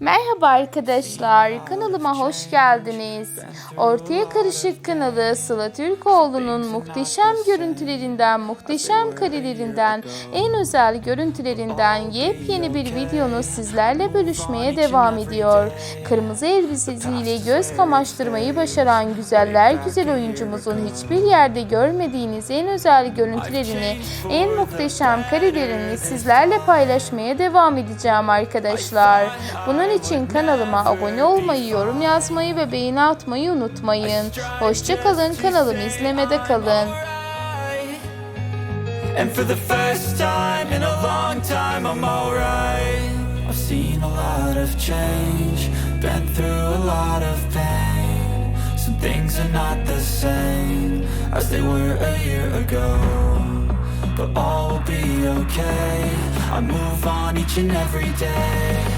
Merhaba arkadaşlar, kanalıma hoş geldiniz. Ortaya Karışık kanalı Sıla Türkoğlu'nun muhteşem görüntülerinden, muhteşem karelerinden, en özel görüntülerinden yepyeni bir videonu sizlerle bölüşmeye devam ediyor. Kırmızı elbisesiyle göz kamaştırmayı başaran güzeller güzel oyuncumuzun hiçbir yerde görmediğiniz en özel görüntülerini, en muhteşem karelerini sizlerle paylaşmaya devam edeceğim arkadaşlar. Bunun için kanalıma abone olmayı, yorum yazmayı ve beğeni atmayı unutmayın. Hoşça kalın, kanalımı izlemede kalın. And for the first time in a long time, I'm alright. I've seen a lot of change, been through a lot of pain. Some things are not the same as they were a year ago. But all will be okay. I move on each and every day.